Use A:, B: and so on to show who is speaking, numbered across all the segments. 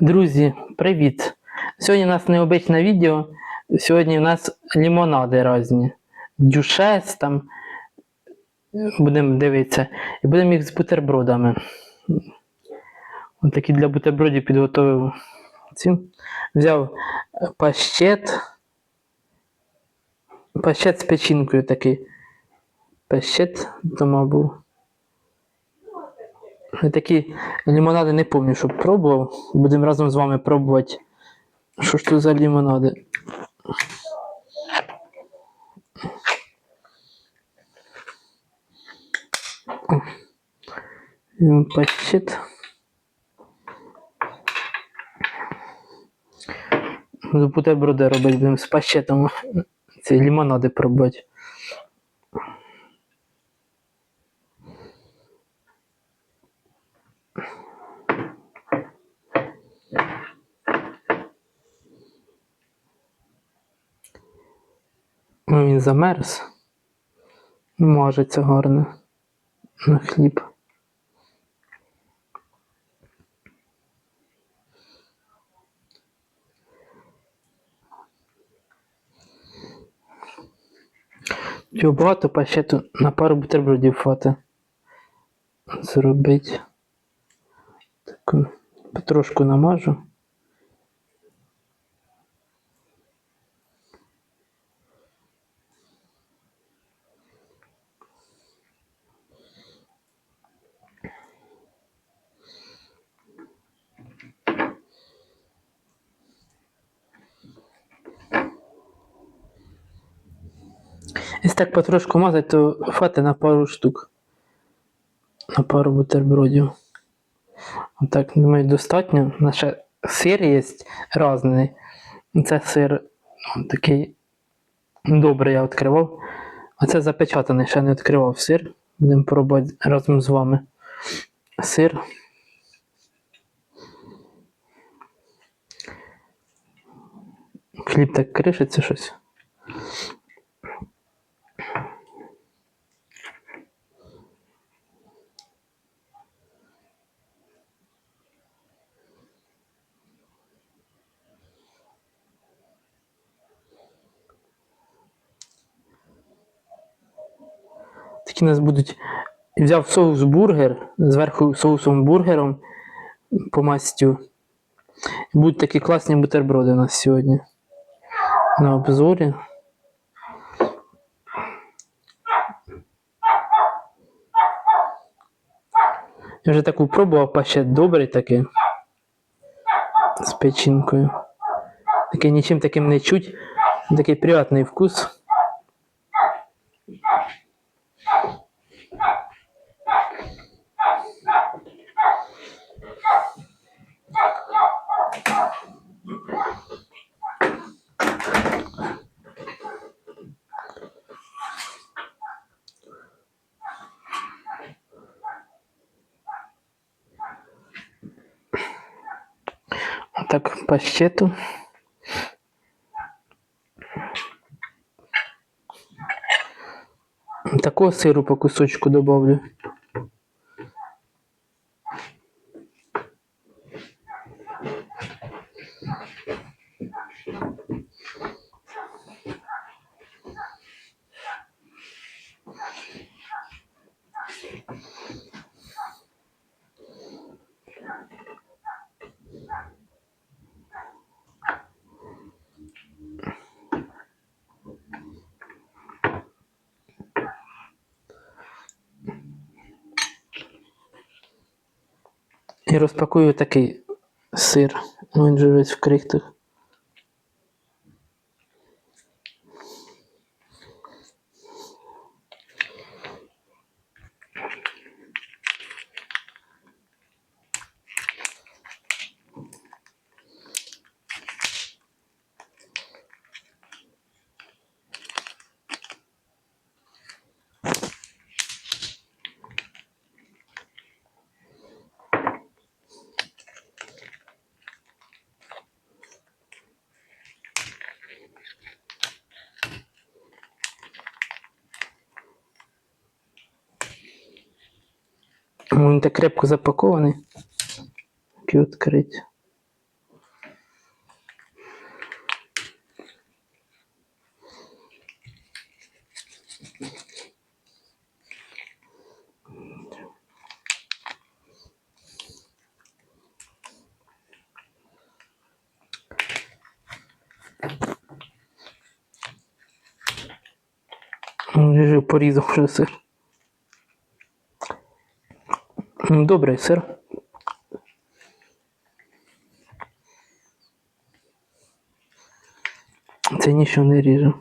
A: Друзі, привіт! Сьогодні у нас необичне відео. Сьогодні у нас лімонади різні. Дюшес там. Будемо дивитися. І будемо їх з бутербродами. Ось такі для бутербродів підготовив. Ці. Взяв е, пащет. Пащет з печінкою такий. Пащет дома був. Такі лимонади не пам'ятаю, щоб пробував. Будемо разом з вами пробувати. Що ж тут за? Візьмемо Пакет. Бутерброди робити будемо з пащетом. Ці лимонади пробувати. Ну, він замерз. Мажеться гарно. На хліб. Багато пащету на пару бутербродів фати. Зробить. Таку потрошку намажу. Якщо так потрошку мазати, то хватить на пару штук. На пару бутербродів. Отак, думаю, достатньо. Ще сир є різний. Це сир ну, такий добрий я відкривав. А це запечатаний, ще не відкривав сир. Будемо пробувати разом з вами. Сир. Хліб так кришиться щось. Такі нас будуть. Взяв соус бургер, зверху соусом бургером по мастю. Будуть такі класні бутерброди у нас сьогодні. На обзорі. Я вже таку пробував пащет добрий такий. З печінкою. Такий нічим таким не чуть. Такий приятний вкус. Так, пащету. Такого сиру по кусочку добавлю. І розпакую такий сир. Ну, Він же весь в крихтах. Тому він так крепко запакований. Піоткрить. Ну, порізав вже сир. Добрий сир. Це нічого не ріже.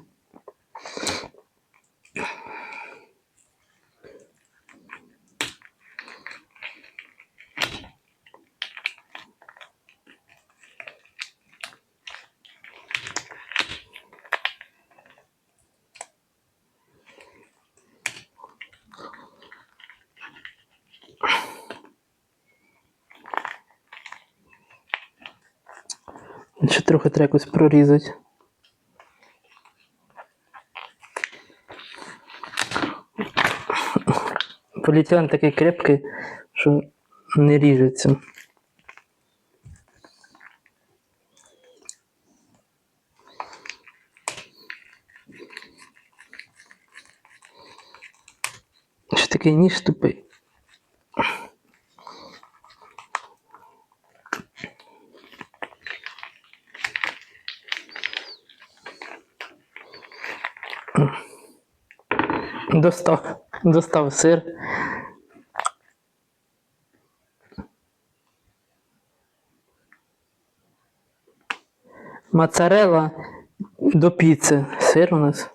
A: Ще трохи треба якось прорізати. Поліетилен такий крепкий, що не ріжеться. Ще такий ніж тупий. Достав, достав сир. Моцарелла до піци. Сир у нас.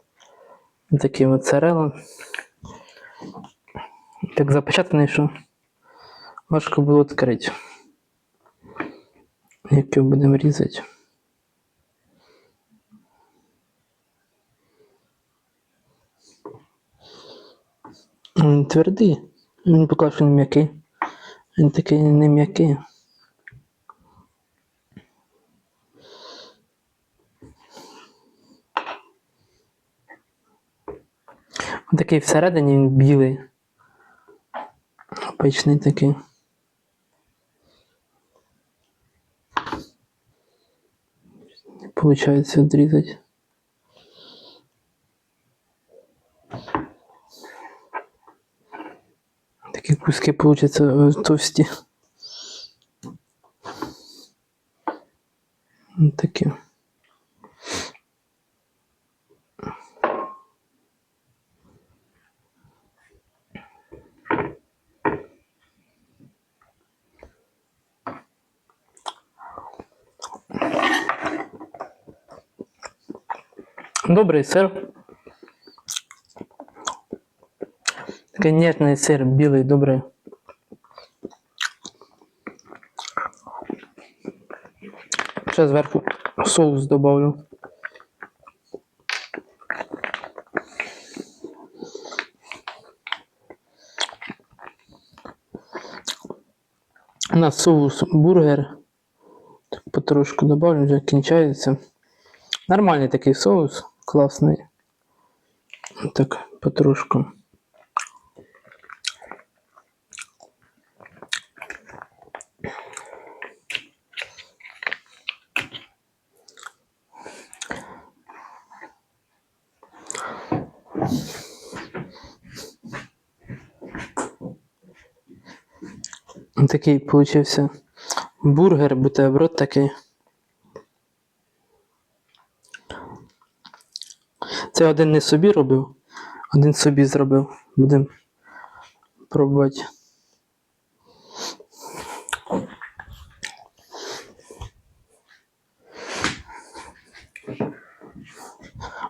A: Такий моцарелла. Так запечатаний, що важко було відкрити. Як його будемо різати. Він твердий. Він поки що не м'який. Він такий не м'який. Він Такий всередині він білий. Печний такий. Виходить відрізати. Такі куски получаться товсті. Ось Такі. Добрий сир. Такий ніжний сир, білий, добрий. Ще зверху соус добавлю. У нас соус бургер. Так, потрошку добавлю, вже кінчається. Нормальний такий соус, класний. Так, потрошку. Такий получився бургер, бутерброд такий. Це один не собі робив, один собі зробив. Будемо пробувати.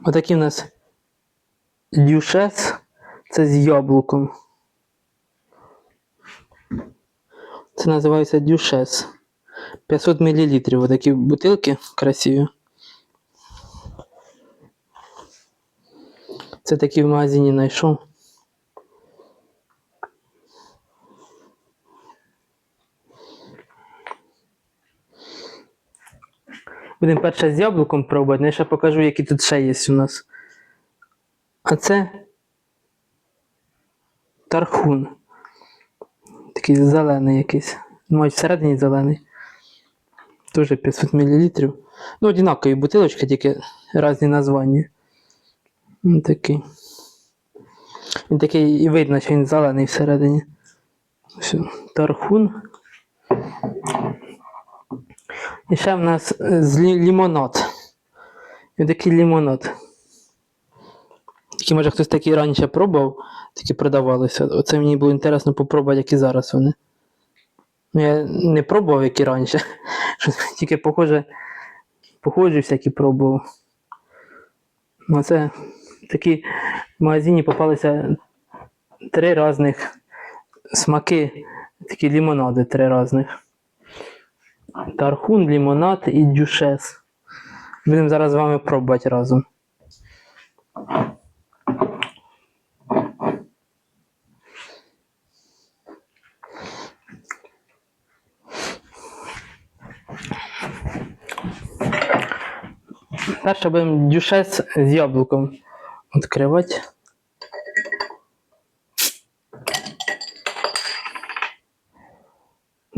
A: Отакий у нас дюшес. Це з яблуком. Це називається дюшес. 500 мл. Отакі бутилки красиві. Це такі в магазині знайшов. Будемо перше з яблуком пробувати, я ще покажу, які тут ще є у нас. А це тархун. Такий зелений якийсь. Мабуть, всередині зелений. Теж 500 мл. Ну, однакові бутилочки, тільки різні названня. Ось такий. Він такий і видно, що він зелений всередині. Все, тархун. І ще в нас е, з лі- лімонад. І такий лімонад. Тільки може хтось такі раніше пробував, такі продавалися. Оце мені було інтересно попробувати, які зараз вони. Ну, я не пробував, які раніше. Тільки похоже, похожі всякі пробував. Ну, це такі в магазині попалися три різних смаки, такі лімонади три різних. Тархун, лімонад і дюшес. Будемо зараз з вами пробувати разом. Перше будемо дюшес з яблуком відкривати.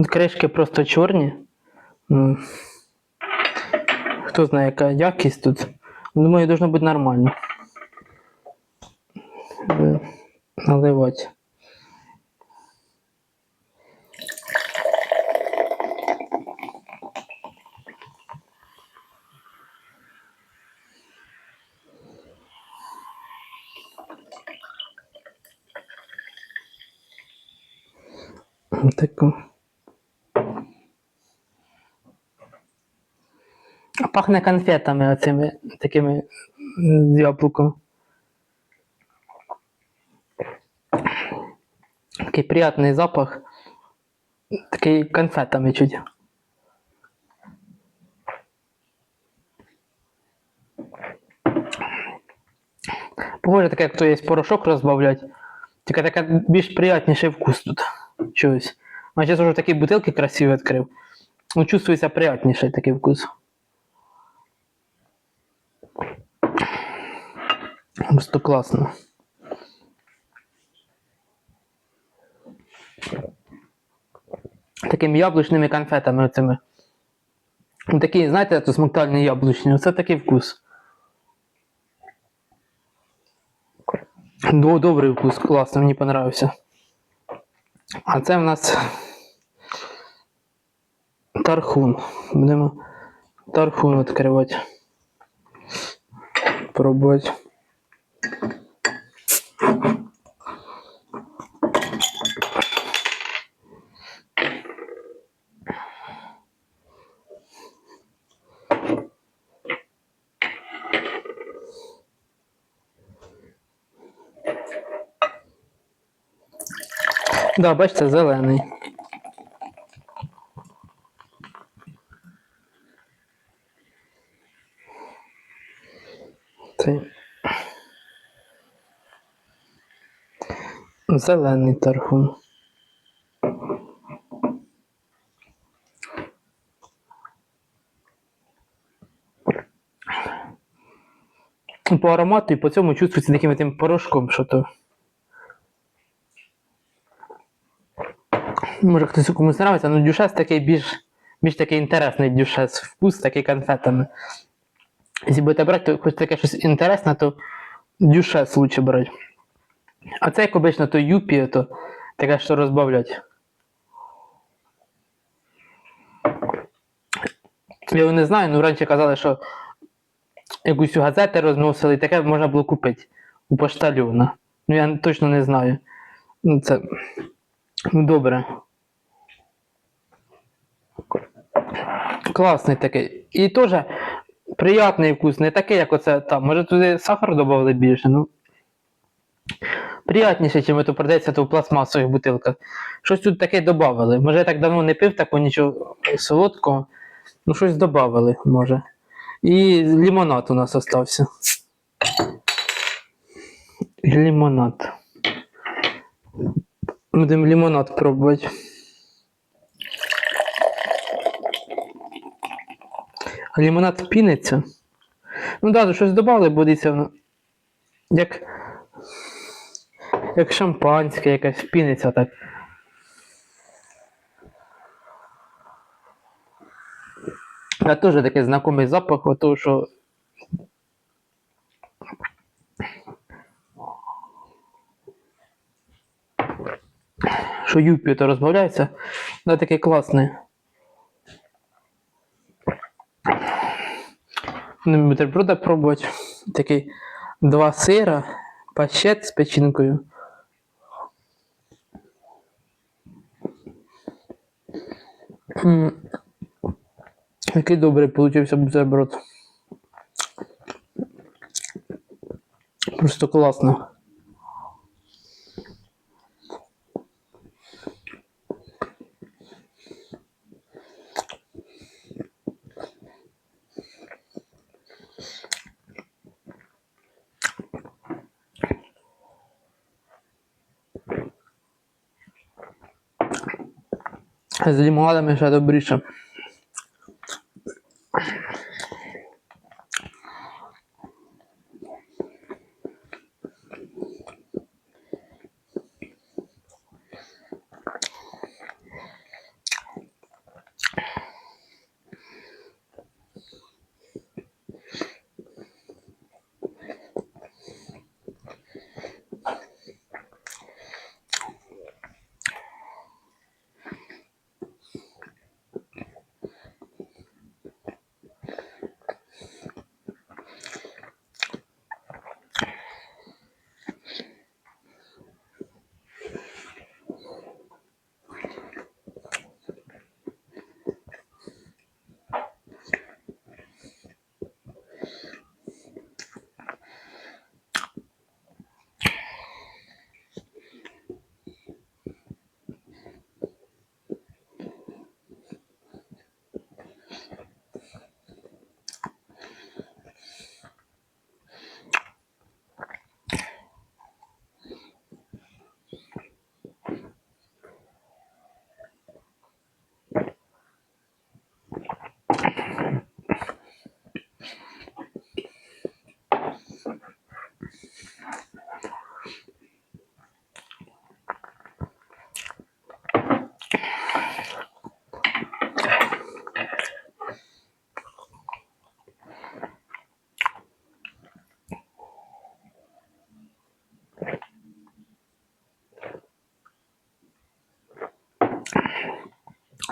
A: Кришки просто чорні. Хто знає, яка якість тут. Думаю, должно бути нормально. Е, Наливати. Таку. А Пахне конфетами оцими такими з яблуком. Такий приятний запах. Такий конфетами чуть. Похоже, таке, як то є порошок розбавлять. Тільки таке більш приятніший вкус тут. Чогось. А зараз вже такі бутилки красиві відкрив. Ну, чувствується приятніший такий вкус. Просто класно. Такими яблучними конфетами оцими. Ну, Такі, знаєте, то смоктальні яблучні, оце такий вкус. До, добрий вкус, класно, мені понравився. А це в нас тархун. Будемо тархун відкривати. Пробувати. Да, бачите, зелений. Зелений тархун. По аромату і по цьому чувствується таким тим порошком, що то. Може хтось комусь нравиться, але дюшес такий більш, більш такий інтересний дюшес. Вкус такий конфетами. Якщо будете брати, хоч таке щось інтересне, то дюшес лучше брати. А це, як обично, то юпі, то таке, що розбавлять. Я не знаю, ну раніше казали, що якусь газети розносили, і таке можна було купити у поштальона. Ну я точно не знаю. Ну, це. Ну, добре. Класний такий. І теж приятний вкус, не такий, як оце там. Може туди сахар додали більше, ну. Приятніше, чим то продається то в пластмасових бутилках. Щось тут таке додали. Може я так давно не пив такого нічого солодкого. Ну, щось додали, може. І лимонад у нас остався. Лимонад. Будемо лимонад пробувати. А Лимонад піниться. Ну да, щось додали, будеться воно. Як. Як шампанське якесь піниться так. А теж такий знайомий запах, ото що. Що юпі то розбавляється. Да, такий класний. Не бутерброда пробувати. Такий два сира пащет з печінкою. Який добрий получився бутерброд. Просто класно. З лімонадами ще добріше.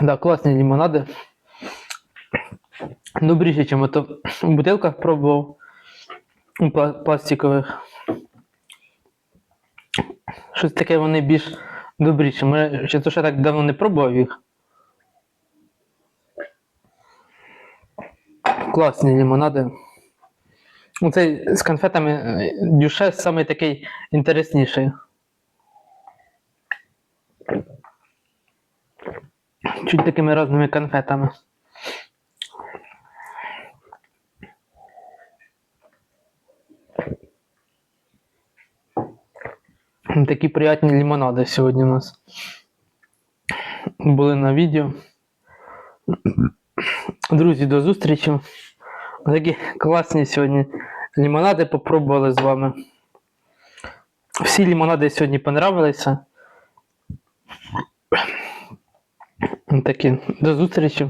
A: Да, класні лимонади. Добріше, ніж ото в бутилках пробував. У пластикових. Щось таке вони більш добріші. Може, чи то ще так давно не пробував їх. Класні лимонади. Оцей з конфетами е, дюшес самий такий інтересніший. Чуть такими різними конфетами. Такі приятні лимонади сьогодні у нас були на відео. Друзі, до зустрічі. Такі класні сьогодні лимонади попробували з вами. Всі лимонади сьогодні понравилися. Такі, до зустрічі.